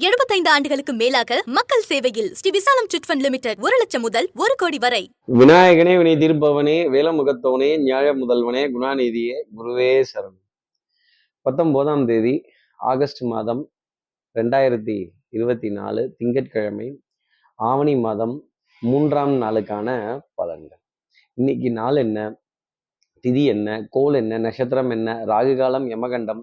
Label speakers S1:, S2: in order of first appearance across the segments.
S1: 75 ஆண்டுகளுக்கு மேலாக மக்கள் சேவையில் ஸ்ரீ விசாலம் சிட்ஃபண்ட் லிமிடெட் ஒரு லட்சம் முதல் ஒரு கோடி வரை.
S2: விநாயகனே வினை தீர்ப்பவனே வேலமுகத்தவனே நியாய முதல்வனே குணாநிதியே குருவே சரண். பத்தொன்பதாம் தேதி ஆகஸ்ட் மாதம் ரெண்டாயிரத்தி இருபத்தி நாலு திங்கட்கிழமை ஆவணி மாதம் மூன்றாம் நாளுக்கான பலன்கள். இன்னைக்கு நாள் என்ன? திதி என்ன? கோல் என்ன? நட்சத்திரம் என்ன? ராகு காலம் யமகண்டம்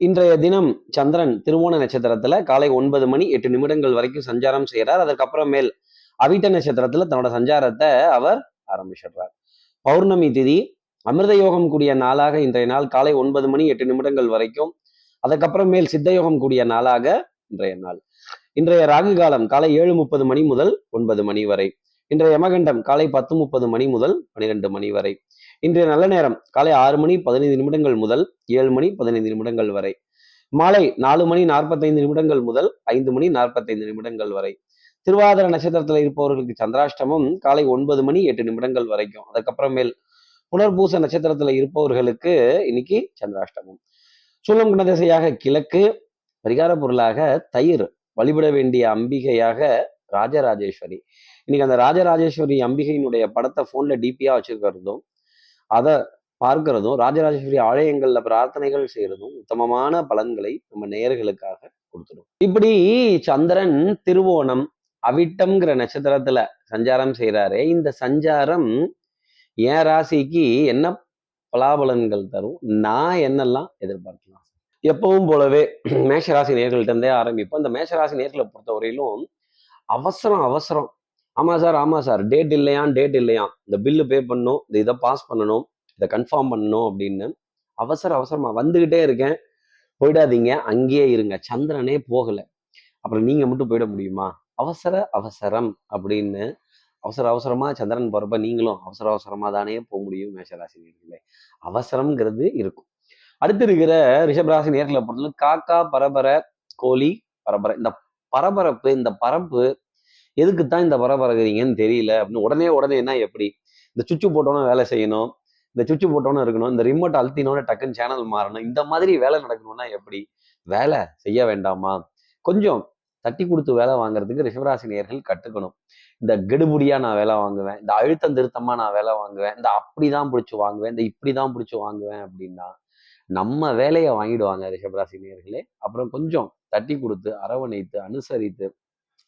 S2: இன்றைய தினம் சந்திரன் திருவோண நட்சத்திரத்துல காலை ஒன்பது மணி எட்டு நிமிடங்கள் வரைக்கும் சஞ்சாரம் செய்கிறார். அதற்கப்புறமேல் அவிட்ட நட்சத்திரத்துல தன்னோட சஞ்சாரத்தை அவர் ஆரம்பிச்சிடுறார். பௌர்ணமி திதி அமிர்த யோகம் கூடிய நாளாக இன்றைய நாள் காலை ஒன்பது மணி எட்டு நிமிடங்கள் வரைக்கும் அதுக்கப்புறமேல் சித்த யோகம் கூடிய நாளாக இன்றைய நாள். இன்றைய ராகு காலம் காலை ஏழு முப்பது மணி முதல் ஒன்பது மணி வரை. இன்றைய யமகண்டம் காலை பத்து முப்பது மணி முதல் பனிரெண்டு மணி வரை. இன்றைய நல்ல நேரம் காலை ஆறு மணி பதினைந்து நிமிடங்கள் முதல் ஏழு மணி பதினைந்து நிமிடங்கள் வரை. மாலை நாலு மணி நாற்பத்தைந்து நிமிடங்கள் முதல் ஐந்து மணி நாற்பத்தைந்து நிமிடங்கள் வரை. திருவாதிர நட்சத்திரத்தில் இருப்பவர்களுக்கு சந்திராஷ்டமம் காலை ஒன்பது மணி எட்டு நிமிடங்கள் வரைக்கும். அதுக்கப்புறமேல் புனர்பூச நட்சத்திரத்துல இருப்பவர்களுக்கு இன்னைக்கு சந்திராஷ்டமம். சூலம் குணதிசையாக கிழக்கு பரிகார பொருளாக தயிர் வழிபட வேண்டிய அம்பிகையாக ராஜராஜேஸ்வரி. இன்னைக்கு அந்த ராஜராஜேஸ்வரி அம்பிகையினுடைய படத்தை போன்ல டிபியா வச்சிருக்கிறதும் அதை பார்க்கிறதும் ராஜராஜேஸ்வரி ஆலயங்கள்ல பிரார்த்தனைகள் செய்யறதும் உத்தமமான பலன்களை நம்ம நேயர்களுக்காக கொடுத்துடும். இப்படி சந்திரன் திருவோணம் அவிட்டம்ங்கிற நட்சத்திரத்துல சஞ்சாரம் செய்யறாரே இந்த சஞ்சாரம் என் ராசிக்கு என்ன பலாபலன்கள் தரும்? நான் என்னெல்லாம் எதிர்பார்க்கலாம்? எப்பவும் போலவே மேஷராசி நேர்கள்ட்டே இருந்தே ஆரம்பிப்போம். இந்த மேஷராசி நேர்களை பொறுத்தவரையிலும் அவசரம் அவசரம். ஆமாம் சார் ஆமாம் சார். டேட் இல்லையான் டேட் இல்லையா? இந்த பில்லு பே பண்ணணும் இந்த இதை பாஸ் பண்ணணும் இதை கன்ஃபார்ம் பண்ணணும் அப்படின்னு அவசர அவசரமாக வந்துக்கிட்டே இருக்கேன். போயிடாதீங்க அங்கேயே இருங்க. சந்திரனே போகலை. அப்புறம் நீங்கள் மட்டும் போயிட முடியுமா? அவசர அவசரம் அப்படின்னு அவசர அவசரமாக சந்திரன் போகிறப்ப நீங்களும் அவசர அவசரமாக தானே போக முடியும் மேஷராசி அவசரம்ங்கிறது இருக்கும். அடுத்து இருக்கிற ரிஷபராசி நேர்களை பொறுத்தவரை காக்கா பரபர கோழி பரபர. இந்த பரபரப்பு இந்த பரப்பு எதுக்கு தான் இந்த பரபரகிறீங்கன்னு தெரியல அப்படின்னு உடனே உடனே என்ன எப்படி? இந்த சுவிட்சு போட்டோன்னு வேலை செய்யணும். இந்த சுவிட்சு போட்டோன்னு இருக்கணும். இந்த ரிமோட் அழுத்தினோட டக்குன்னு சேனல் மாறணும். இந்த மாதிரி வேலை நடக்கணும்னா எப்படி? வேலை செய்ய வேண்டாமா? கொஞ்சம் தட்டி கொடுத்து வேலை வாங்குறதுக்கு ரிஷவராசி நேர்கள் கற்றுக்கணும் இந்த கெடுபுடியா நான் வேலை வாங்குவேன். இந்த அழுத்தம் திருத்தமா நான் வேலை வாங்குவேன். இந்த அப்படிதான் பிடிச்சி வாங்குவேன். இந்த இப்படிதான் பிடிச்சி வாங்குவேன் அப்படின்னா நம்ம வேலையை வாங்கிடுவாங்க ரிஷபராசி நேர்களே அப்புறம் கொஞ்சம் தட்டி கொடுத்து அரவணைத்து அனுசரித்து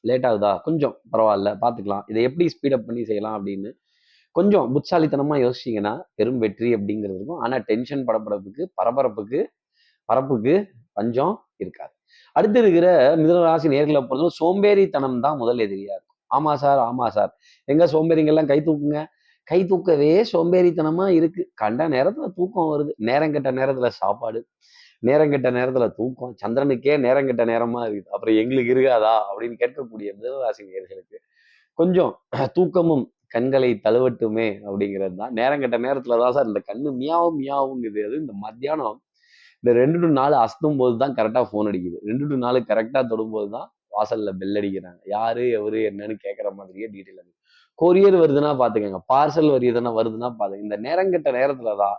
S2: லேட் ஆகுதா? கொஞ்சம். பரவாயில்ல. பார்த்துக்கலாம். இதை எப்படி ஸ்பீடப் பண்ணி செய்யலாம் அப்படின்னு கொஞ்சம் புட்சாலித்தனமாக யோசிச்சிங்கன்னா பெரும் வெற்றி அப்படிங்கிறது இருக்கும். ஆனால் டென்ஷன் படப்படப்புக்கு பரபரப்புக்கு பரப்புக்கு பஞ்சம் இருக்காது. அடுத்து இருக்கிற மிதனராசி நேர்களை பொறுத்தவரை சோம்பேறித்தனம் தான் முதல் எதிரியா இருக்கும். ஆமா சார் ஆமா சார். எங்க சோம்பேறிங்கெல்லாம் கை தூக்குங்க? கை தூக்கவே சோம்பேறித்தனமா இருக்கு. கண்ட நேரத்துல தூக்கம் வருது. நேரம் கெட்ட நேரத்துல சாப்பாடு. நேரம் கெட்ட நேரத்துல தூக்கம் சந்திரனுக்கே நேரம் கெட்ட நேரமா இருக்குது அப்புறம் எங்களுக்கு இருக்காதா? அப்படின்னு கேட்கக்கூடிய மிதனராசி நேர்களுக்கு கொஞ்சம் தூக்கமும் கண்களை தழுவட்டுமே அப்படிங்கிறது தான். நேரம் கெட்ட நேரத்துல தான் சார் இந்த கண்ணு மியாவும் மியாவுங்கிறது அது இந்த மத்தியானம் இந்த ரெண்டு டு நாலு அசத்தும் போது தான் கரெக்டாக ஃபோன் அடிக்குது. ரெண்டு டு நாலு கரெக்டாக தொடும்போது தான் வாசல்ல பெல் அடிக்கிறாங்க. யாரு எவரு என்னன்னு கேட்குற மாதிரியே டீட்டெயில் கொரியர் வருதுன்னா பார்த்துக்கோங்க பார்சல் வரி எதனா வருதுன்னா பார்த்துங்க இந்த நேரங்கெட்ட நேரத்தில் தான்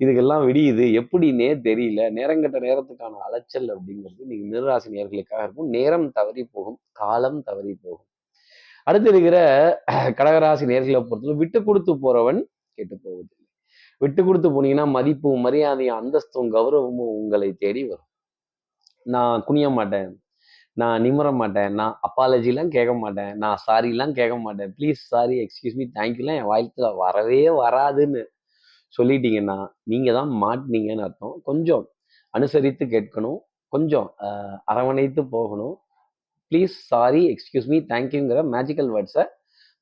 S2: இதுக்கெல்லாம் விடியுது. எப்படின்னே தெரியல. நேரங்கட்ட நேரத்துக்கான அலைச்சல் அப்படிங்கிறது நீங்க மிருராசி நேர்களுக்காக இருக்கும். நேரம் தவறி போகும். காலம் தவறி போகும். அடுத்து இருக்கிற கடகராசி நேர்களை பொறுத்தவரை விட்டு கொடுத்து போறவன் கெட்டு போவதில்லை. விட்டு கொடுத்து போனீங்கன்னா மதிப்பும் மரியாதையும் அந்தஸ்தும் கௌரவமும் உங்களை தேடி வரும். நான் குனிய மாட்டேன். நான் நிமிர மாட்டேன். நான் அப்பாலஜிலாம் கேட்க மாட்டேன். நான் சாரிலாம் கேட்க மாட்டேன். ப்ளீஸ் சாரி எக்ஸ்கியூஸ் மீ தேங்க்யூலாம் என் வாழ்த்துல வரவே வராதுன்னு. சொல்லிட்டீங்கன்னா நீங்க தான் மாட்டினீங்கன்னு அர்த்தம். கொஞ்சம் அனுசரித்து கேட்கணும். கொஞ்சம் அரவணைத்து போகணும். ப்ளீஸ் சாரி எக்ஸ்கியூஸ் மீ தேங்க்யூங்கிற மேஜிக்கல் வேர்ட்ஸை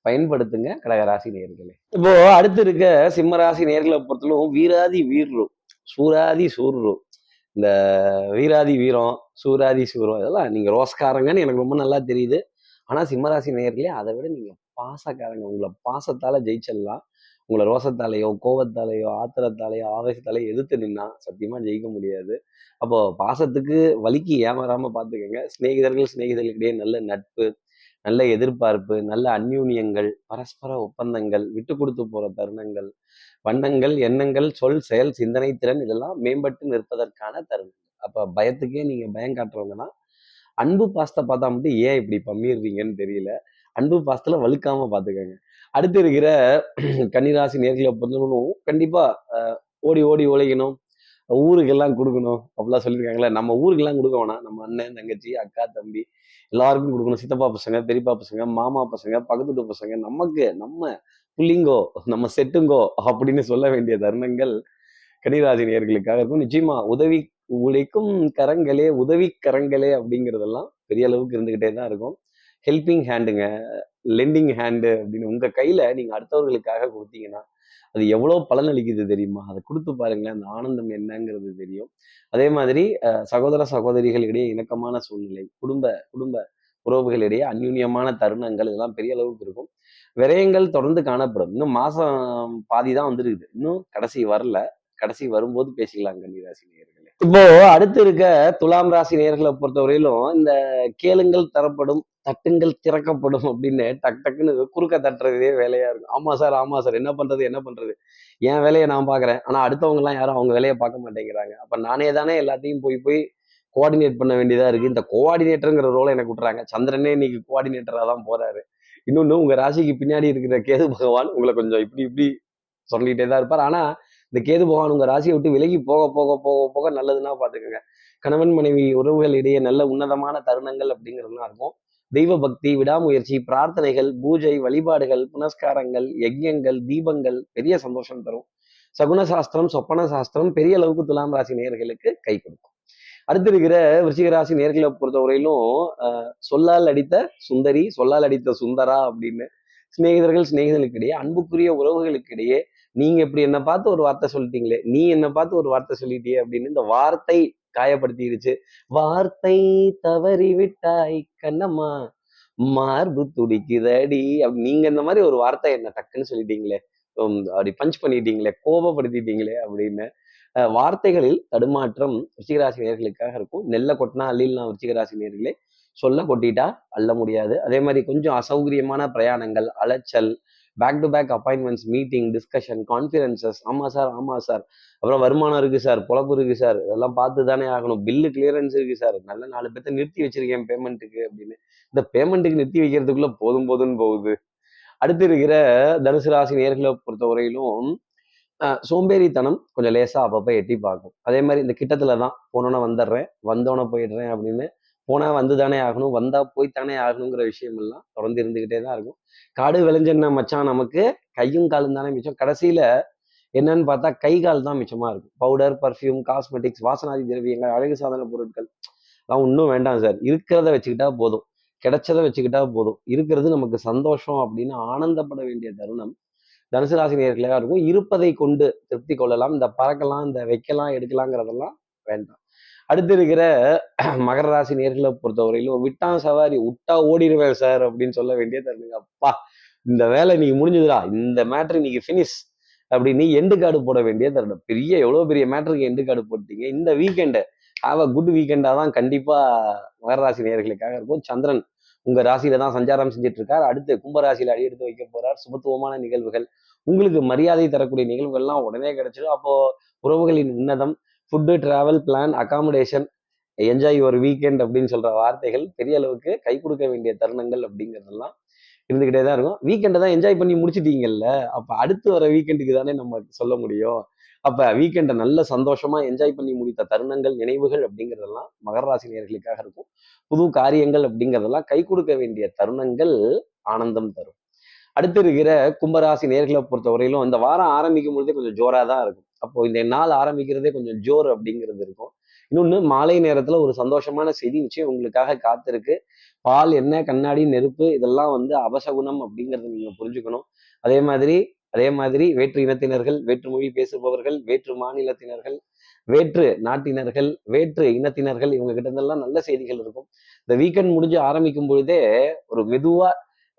S2: பயன்படுத்துங்க கடகராசி நேர்களே இப்போ அடுத்து இருக்க சிம்மராசி நேர்களை பொறுத்தலும் வீராதி வீர்ரு சூராதி சூர்ரு. இந்த வீராதி வீரம் சூராதி சூரம் இதெல்லாம் நீங்கள் ரோஸ்காரங்கன்னு எனக்கு ரொம்ப நல்லா தெரியுது. ஆனால் சிம்மராசி நேர்களே அதை விட நீங்கள் பாசக்காரங்க. உங்களை பாசத்தால் ஜெயிச்சிடலாம். உங்களை ரோசத்தாலேயோ கோபத்தாலேயோ ஆத்திரத்தாலேயோ ஆவேசத்தாலேயோ எதிர்த்து நின்னா சத்தியமாக ஜெயிக்க முடியாது. அப்போ பாசத்துக்கு வலிக்கு ஏமாறாமல் பார்த்துக்கோங்க சிநேகிதர்கள் சிநேகிதர்களுக்கிடையே நல்ல நட்பு நல்ல எதிர்பார்ப்பு நல்ல அந்யூன்யங்கள் பரஸ்பர ஒப்பந்தங்கள் விட்டு கொடுத்து போற தருணங்கள் வண்ணங்கள் எண்ணங்கள் சொல் செயல் சிந்தனை திறன் இதெல்லாம் மேம்பட்டு நிற்பதற்கான தருணங்கள். அப்ப பயத்துக்கே நீங்க பயம் காட்டுறவங்கன்னா அன்பு பாசத்தை பார்த்தா மட்டும் ஏன் இப்படி பம்மிடுறீங்கன்னு தெரியல. அன்பு பாசத்துல வலுக்காம பார்த்துக்கோங்க அடுத்து இருக்கிற கன்னிராசி நேர்களை பொறுத்தவரைக்கும் கண்டிப்பாக ஓடி ஓடி உழைக்கணும். ஊருக்கெல்லாம் கொடுக்கணும். அப்படிலாம் சொல்லியிருக்காங்களே நம்ம ஊருக்கெல்லாம் கொடுக்க வேணாம். நம்ம அண்ணன் தங்கச்சி அக்கா தம்பி எல்லாருக்கும் கொடுக்கணும். சித்தப்பா பசங்க பெரியப்பா பசங்க மாமா பசங்க பக்கத்து வீட்டு பசங்க நமக்கு நம்ம புள்ளிங்கோ நம்ம செட்டுங்கோ அப்படின்னு சொல்ல வேண்டிய தருணங்கள் கன்னிராசி இருக்கும். நிச்சயமா உதவி உழைக்கும் கரங்களே உதவி கரங்களே அப்படிங்கிறதெல்லாம் பெரிய அளவுக்கு இருந்துகிட்டே தான் இருக்கும். ஹெல்பிங் ஹேண்டுங்க லெண்டிங் ஹேண்டு அப்படின்னு உங்கள் கையில் நீங்கள் அடுத்தவர்களுக்காக கொடுத்தீங்கன்னா அது எவ்வளோ பலனளிக்குது தெரியுமா? அதை கொடுத்து பாருங்களேன் அந்த ஆனந்தம் என்னங்கிறது தெரியும். அதே மாதிரி சகோதர சகோதரிகளிடையே இணக்கமான சூழ்நிலை குடும்ப குடும்ப உறவுகளிடையே அந்யூன்யமான தருணங்கள் இதெல்லாம் பெரிய அளவுக்கு இருக்கும். விரயங்கள் தொடர்ந்து காணப்படும். இன்னும் மாதம் பாதி தான் வந்துருக்குது. இன்னும் கடைசி வரல. கடைசி வரும்போது பேசிக்கலாம் கன்னிராசி நேயர்களே. இப்போ அடுத்து இருக்க துலாம் ராசி நேயர்களை பொறுத்தவரையிலும் இந்த கேளுங்கள் தரப்படும் தட்டுங்கள் திறக்கப்படும் அப்படின்னு டக் டக்குன்னு குறுக்க தட்டுறதே வேலையா இருக்கும். ஆமா சார் ஆமா சார். என்ன பண்றது என்ன பண்றது? என் வேலையை நான் பாக்குறேன் ஆனா அடுத்தவங்க எல்லாம் யாரும் அவங்க வேலையை பார்க்க மாட்டேங்கிறாங்க. அப்ப நானே தானே எல்லாத்தையும் போய் போய் கோஆர்டினேட் பண்ண வேண்டியதா இருக்கு. இந்த கோஆர்டினேட்டருங்கிற ரோலை எனக்கு விட்டுறாங்க. சந்திரனே இன்னைக்கு கோஆர்டினேட்டரா தான் போறாரு. இன்னொன்னு உங்க ராசிக்கு பின்னாடி இருக்கிற கேது பகவான் உங்களை கொஞ்சம் இப்படி இப்படி சொல்லிட்டே தான் இருப்பார். ஆனா இந்த கேது பகவான் உங்க ராசியை விட்டு விலகி போக போக போக போக நல்லதுன்னா பாத்துக்கோங்க கணவன் மனைவி உறவுகள் இடையே நல்ல உன்னதமான தருணங்கள் அப்படிங்கிறதுலாம் இருக்கும். தெய்வ பக்தி விடாமுயற்சி பிரார்த்தனைகள் பூஜை வழிபாடுகள் புனஸ்காரங்கள் யஜ்யங்கள் தீபங்கள் பெரிய சந்தோஷம் தரும். சகுன சாஸ்திரம் சொப்பன சாஸ்திரம் பெரிய அளவுக்கு துலாம் ராசி நேர்களுக்கு கை கொடுக்கும். அடுத்து இருக்கிற விருச்சிக ராசி நேர்களை பொறுத்தவரையிலும் சொல்லால் அடித்த சுந்தரி சொல்லால் அடித்த சுந்தரா அப்படின்னு சிநேகிதர்கள் சிநேகிதர்களுக்கிடையே அன்புக்குரிய உறவுகளுக்கிடையே நீங்க இப்படி என்ன பார்த்து ஒரு வார்த்தை சொல்லிட்டீங்களே நீ என்ன பார்த்து ஒரு வார்த்தை சொல்லிட்டியே அப்படின்னு இந்த வார்த்தை காயப்படுத்திடுச்சு வார்த்தை தவறி விட்டாய் கண்ணம்மா மார்பு துடிக்குதடி. அப்படி நீங்க இந்த மாதிரி ஒரு வார்த்தை என்ன டக்குன்னு சொல்லிட்டீங்களே அப்படி பஞ்ச் பண்ணிட்டீங்களே கோபப்படுத்திட்டீங்களே அப்படின்னு வார்த்தைகளில் தடுமாற்றம் ரிச்சிகராசி நேர்களுக்காக இருக்கும். நெல்லை கொட்டினா அள்ளிலாம் ரிச்சிகராசி நேர்களே சொல்ல கொட்டிட்டா அள்ள முடியாது. அதே மாதிரி கொஞ்சம் அசௌகரியமான பிரயாணங்கள் அலைச்சல் back to back appointments meeting discussion conferences ஆமாம் சார் ஆமாம் சார் அப்புறம் வருமானம் இருக்குது சார் பொழப்பு இருக்குது சார் இதெல்லாம் பார்த்து தானே ஆகணும். பில்லு கிளியரன்ஸ் இருக்குது சார் நல்ல நாலு பேர்த்த நிறுத்தி வச்சிருக்கேன் பேமெண்ட்டுக்கு அப்படின்னு. இந்த பேமெண்ட்டுக்கு நிறுத்தி வைக்கிறதுக்குள்ளே போதும் போதும்னு போகுது. அடுத்து இருக்கிற தனுசு ராசி நேர்களை பொறுத்தவரையிலும் வரையிலும் சோம்பேறித்தனம் கொஞ்சம் லேசாக அப்பப்போ எட்டி பார்க்கும். அதே மாதிரி இந்த கிட்டத்தில் தான் போனோன்னே வந்துடுறேன் வந்தோன்னே போயிடுறேன் அப்படின்னு போனால் வந்து தானே ஆகணும் வந்தால் போய் தானே ஆகணுங்கிற விஷயமெல்லாம் தொடர்ந்து இருந்துக்கிட்டே தான் இருக்கும். காடு விளைஞ்சென்ன மச்சான் நமக்கு கையும் காலும் தானே மிச்சம். கடைசியில் என்னன்னு பார்த்தா கை கால் தான் மிச்சமாக இருக்கும். பவுடர் பர்ஃப்யூம் காஸ்மெட்டிக்ஸ் வாசனாதி திரவியங்கள் அழகு சாதன பொருட்கள் அதெல்லாம் ஒன்றும் வேண்டாம் சார். இருக்கிறத வச்சுக்கிட்டா போதும். கிடைச்சதை வச்சுக்கிட்டா போதும். இருக்கிறது நமக்கு சந்தோஷம் அப்படின்னு ஆனந்தப்பட வேண்டிய தருணம் தனுசு ராசி நேர்களாக இருக்கும். இருப்பதை கொண்டு திருப்தி கொள்ளலாம். இந்த பறக்கலாம் இந்த வைக்கலாம் எடுக்கலாங்கிறதெல்லாம் வேண்டாம். அடுத்து இருக்கிற மகர ராசி நேர்களை பொறுத்தவரையிலும் விட்டான் சவாரி விட்டா ஓடிடுவேன் சார் அப்படின்னு சொல்ல வேண்டிய தருணுங்க அப்பா இந்த வேலை இன்னைக்கு முடிஞ்சதுடா. இந்த மேட்ரு இன்னைக்கு ஃபினிஷ் அப்படின்னு எண்டு கார்டு போட வேண்டிய தருணம் பெரிய எவ்வளோ பெரிய மேட்ருக்கு எண்டு கார்டு போட்டீங்க? இந்த வீக்கெண்டு ஹாவ் அ குட் வீக்கெண்டாக தான் கண்டிப்பாக மகர ராசி நேர்களுக்காக இருக்கும். சந்திரன் உங்க ராசியில தான் சஞ்சாரம் செஞ்சுட்டு இருக்கார் அடுத்து கும்பராசியில அடி எடுத்து வைக்க போறார். சுபத்துவமான நிகழ்வுகள். உங்களுக்கு மரியாதை தரக்கூடிய நிகழ்வுகள்லாம் உடனே கிடைச்சிடும். அப்போ உறவுகளின் உன்னதம் food travel plan accommodation enjoy your weekend அப்படின்னு சொல்ற வார்த்தைகள் பெரிய அளவுக்கு கை கொடுக்க வேண்டிய தருணங்கள் அப்படிங்கிறதெல்லாம் இருந்துகிட்டே தான் இருக்கும். வீக்கெண்டை தான் என்ஜாய் பண்ணி முடிச்சிட்டீங்கல்ல அப்ப அடுத்து வர வீக்கெண்டுக்கு தானே நம்ம சொல்ல முடியும். அப்ப வீக்கெண்டை நல்ல சந்தோஷமா என்ஜாய் பண்ணி முடித்த தருணங்கள் நினைவுகள் அப்படிங்கிறதெல்லாம் மகர ராசி நேர்களுக்காக இருக்கும். புது காரியங்கள் அப்படிங்கிறதெல்லாம் கை கொடுக்க வேண்டிய தருணங்கள் ஆனந்தம் தரும். அடுத்து இருக்கிற கும்பராசி நேர்களை பொறுத்தவரையிலும் இந்த வாரம் ஆரம்பிக்கும் பொழுதே கொஞ்சம் ஜோரா தான் இருக்கும். அப்போ இந்த நாள் ஆரம்பிக்கிறதே கொஞ்சம் ஜோர் அப்படிங்கிறது இருக்கும். இன்னொன்று மாலை நேரத்தில் ஒரு சந்தோஷமான செய்தி நிச்சயம் உங்களுக்காக காத்திருக்கு. பால் என்ன கண்ணாடி நெருப்பு இதெல்லாம் வந்து அபசகுணம் அப்படிங்கிறத நீங்கள் புரிஞ்சுக்கணும். அதே மாதிரி அதே மாதிரி வேற்று இனத்தினர்கள் வேற்று மொழி பேசுபவர்கள் வேற்று மாநிலத்தினர்கள் வேற்று நாட்டினர்கள் வேற்று இனத்தினர்கள் இவங்க கிட்ட இருந்தெல்லாம் நல்ல செய்திகள் இருக்கும். இந்த வீக்கெண்ட் முடிஞ்சு ஆரம்பிக்கும் பொழுதே ஒரு மெதுவாக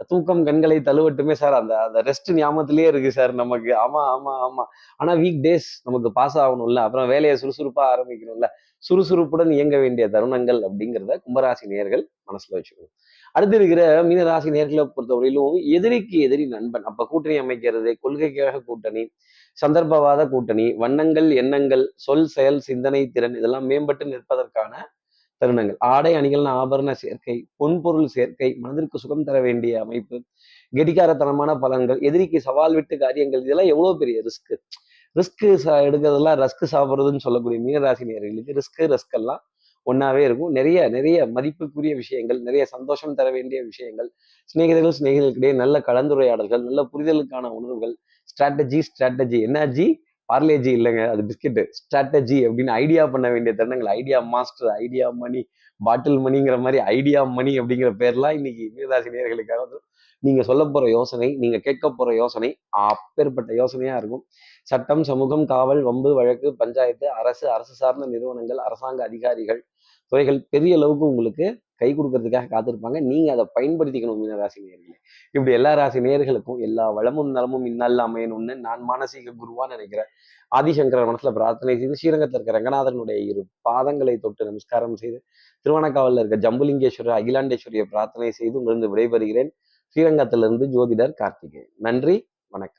S2: தூக்கம் கண்களை தழுவட்டுமே சார். அந்த அந்த ரெஸ்ட் ஞாபகத்திலேயே இருக்கு சார் நமக்கு. ஆமா ஆமா ஆமா. ஆனா வீக் டேஸ் நமக்கு பாஸ் ஆகணும்ல. அப்புறம் வேலையை சுறுசுறுப்பா ஆரம்பிக்கணும்ல. சுறுசுறுப்புடன் இயங்க வேண்டிய தருணங்கள் அப்படிங்கிறத கும்பராசி நேர்கள் மனசுல வச்சுக்கணும். அடுத்து இருக்கிற மீனராசி நேர்களை பொறுத்தவரையிலும் எதிரிக்கு எதிரி நண்பன். அப்ப கூட்டணி அமைக்கிறது கொள்கைக்காக கூட்டணி சந்தர்ப்பவாத கூட்டணி வண்ணங்கள் எண்ணங்கள் சொல் செயல் சிந்தனை திறன் இதெல்லாம் மேம்பட்டு நிற்பதற்கான தருணங்கள். ஆடை அணிகள்ன ஆபரண சேர்க்கை பொன்பொருள் சேர்க்கை மனதிற்கு சுகம் தர வேண்டிய அமைப்பு கெடிகாரத்தனமான பலன்கள் எதிரிக்கு சவால் விட்டு காரியங்கள் இதெல்லாம் எவ்வளோ பெரிய ரிஸ்க் ரிஸ்க் எடுக்கிறதெல்லாம் ரஸ்க் சாப்பிட்றதுன்னு சொல்லக்கூடிய மீனராசி நேர்களுக்கு ரிஸ்க் ரஸ்க் எல்லாம் ஒன்றாவே இருக்கும். நிறைய நிறைய மதிப்புக்குரிய விஷயங்கள் நிறைய சந்தோஷம் தர வேண்டிய விஷயங்கள் சிநேகிதர்கள் சிநேகிதர்களுக்கிடையே நல்ல கலந்துரையாடல்கள் நல்ல புரிதலுக்கான உணர்வுகள் ஸ்ட்ராட்டஜி ஸ்ட்ராட்டஜி என்ன பார்லேஜி இல்லைங்க அது பிஸ்கெட்டு ஸ்ட்ராட்டஜி அப்படின்னு ஐடியா பண்ண வேண்டிய தருணங்கள். Idea master idea Mani bottle மணிங்கிற மாதிரி ஐடியா மணி அப்படிங்கிற பேர்லாம் இன்னைக்கு மீனராசி நேர்களுக்காக நீங்க சொல்ல போற யோசனை நீங்க கேட்க போற யோசனை அப்பேற்பட்ட யோசனையா இருக்கும். சட்டம் சமூகம் காவல் வம்பு வழக்கு பஞ்சாயத்து அரசு அரசு சார்ந்த நிறுவனங்கள் அரசாங்க அதிகாரிகள் துறைகள் பெரிய அளவுக்கு உங்களுக்கு கை கொடுக்கறதுக்காக காத்திருப்பாங்க. நீங்க அதை பயன்படுத்திக்கணும் மீன ராசி நேர்களே இப்படி எல்லா ராசி நேர்களுக்கும் எல்லா வளமும் நலமும் இந்நாளில் அமையணும்னு நான் மானசீக குருவா நினைக்கிறேன். ஆதிசங்கர மனசுல பிரார்த்தனை செய்து ஸ்ரீரங்கத்தில் இருக்க ரங்கநாதனுடைய இரு பாதங்களை தொட்டு நமஸ்காரம் செய்து திருவண்ணாக்காவலில் இருக்க ஜம்புலிங்கேஸ்வரர் அகிலாண்டேஸ்வரியை பிரார்த்தனை செய்து உங்களிருந்து விடைபெறுகிறேன். ஸ்ரீரங்கத்திலிருந்து ஜோதிடர் கார்த்திகேயன். நன்றி வணக்கம்.